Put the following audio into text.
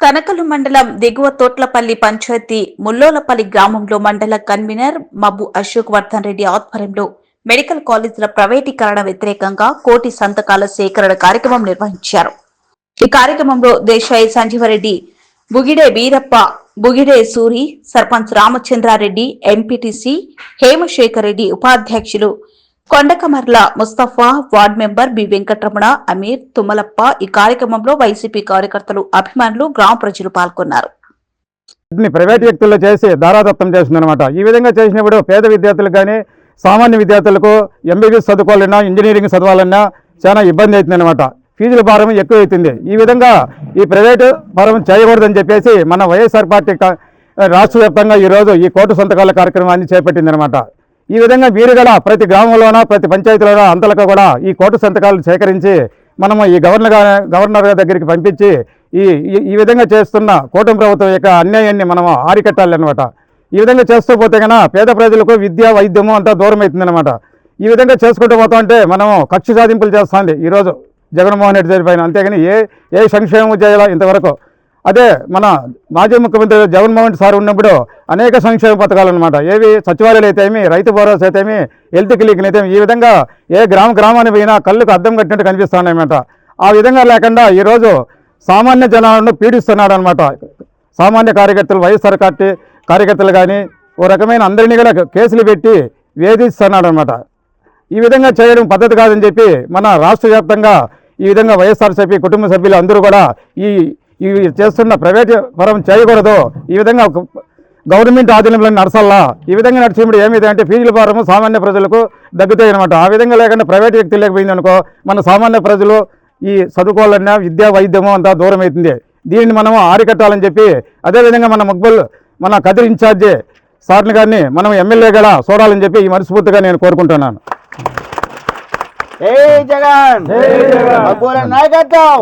కనకలు మండలం దిగువ తోట్లపల్లి పంచాయతీ ముల్లోలపల్లి గ్రామంలో మండల కన్వీనర్ మబ్బు అశోక్ వర్ధన్ రెడ్డి ఆధ్వర్యంలో మెడికల్ కాలేజీల ప్రైవేటీకరణ వ్యతిరేకంగా కోటి సంతకాల సేకరణ కార్యక్రమం నిర్వహించారు. ఈ కార్యక్రమంలో దేశాయి సంజీవరెడ్డి బుగిడే వీరప్ప బుగిడే సూరి సర్పంచ్ రామచంద్రారెడ్డి ఎంపీటీసీ హేమశేఖర్ రెడ్డి ఉపాధ్యక్షులు Kondakamarla Mustafa ward member B Venkataramana Ameer Tummalappa ఈ కార్యక్రమంలో వైసీపీ కార్యకర్తలు అభిమానులు గ్రామ ప్రజలు పాల్గొన్నారు. ప్రైవేట్ వ్యక్తుల్లో చేసి దారాదత్తం చేసిందనమాట ఈ విధంగా చేసినప్పుడు పేద విద్యార్థులకు కానీ సామాన్య విద్యార్థులకు ఎంబీబీఎస్ చదువుకోవాలన్నా ఇంజనీరింగ్ చదవాలన్నా చాలా ఇబ్బంది అవుతుందన్నమాట ఫీజుల భారం ఎక్కువ అవుతుంది ఈ విధంగా ఈ ప్రైవేటు భారం చేయకూడదని చెప్పేసి మన వైఎస్ఆర్ పార్టీ రాష్ట్ర వ్యాప్తంగా ఈరోజు ఈ కోటు సంతకాల కార్యక్రమాన్ని చేపట్టిందనమాట ఈ విధంగా వీరు ప్రతి గ్రామంలోన ప్రతి పంచాయతీలోన అంతలకు కూడా ఈ కోటు సంతకాలు సేకరించి మనము ఈ గవర్నర్ గవర్నర్ గారి దగ్గరికి పంపించి ఈ ఈ- ఈ విధంగా చేస్తున్న కూటమి ప్రభుత్వం యొక్క అన్యాయాన్ని మనము ఆరికట్టాలన్నమాట. ఈ విధంగా చేస్తూ పోతే కన్నా పేద ప్రజలకు విద్య వైద్యము అంతా దూరం అవుతుందన్నమాట ఈ విధంగా చేసుకుంటూ పోతా అంటే మనము కక్ష సాధింపులు చేస్తుంది ఈరోజు జగన్మోహన్ రెడ్డి గారి పైన. అంతేగాని ఏ ఏ సంక్షేమం చేయాలా ఇంతవరకు. అదే మన మాజీ ముఖ్యమంత్రి జగన్మోహన్ సార్ ఉన్నప్పుడు అనేక సంక్షేమ పథకాలు అనమాట ఏవి సచివాలయాలు అయితేమి రైతు భరోసా అయితేమి హెల్త్ క్లినిక్లు అయితే ఈ విధంగా ఏ గ్రామ గ్రామాన్ని పోయినా కళ్ళుకు అద్దం కట్టినట్టు కనిపిస్తున్నాయన్నమాట ఆ విధంగా లేకుండా ఈరోజు సామాన్య జనాలను పీడిస్తున్నాడు అనమాట సామాన్య కార్యకర్తలు వైఎస్ఆర్ పార్టీ కార్యకర్తలు కానీ ఓ రకమైన అందరినీ కూడా కేసులు పెట్టి వేధిస్తున్నాడు అనమాట ఈ విధంగా చేయడం పద్ధతి కాదని చెప్పి మన రాష్ట్ర వ్యాప్తంగా ఈ విధంగా వైఎస్ఆర్సీపీ కుటుంబ సభ్యులు అందరూ కూడా ఈ ఈ చేస్తున్న ప్రైవేట్ పరం చేయకూడదు. ఈ విధంగా ఒక గవర్నమెంట్ ఆధీనంలో నడసల్లా ఈ విధంగా నడిచినప్పుడు ఏమైతే అంటే ఫీజుల భారము సామాన్య ప్రజలకు దగ్గుతాయి అనమాట ఆ విధంగా లేకుండా ప్రైవేట్ వ్యక్తులు లేకపోయింది అనుకో మన సామాన్య ప్రజలు ఈ చదువుకోవాలన్నా విద్యా వైద్యము అంతా దూరం అవుతుంది దీన్ని మనము ఆరికట్టాలని చెప్పి అదేవిధంగా మన మక్బుల్ మన కదిరి ఇన్ఛార్జి సార్ని గారిని మనం ఎమ్మెల్యే కూడా చూడాలని చెప్పి ఈ మనస్ఫూర్తిగా నేను కోరుకుంటున్నాను. జై జగన్! నాయకత్వం!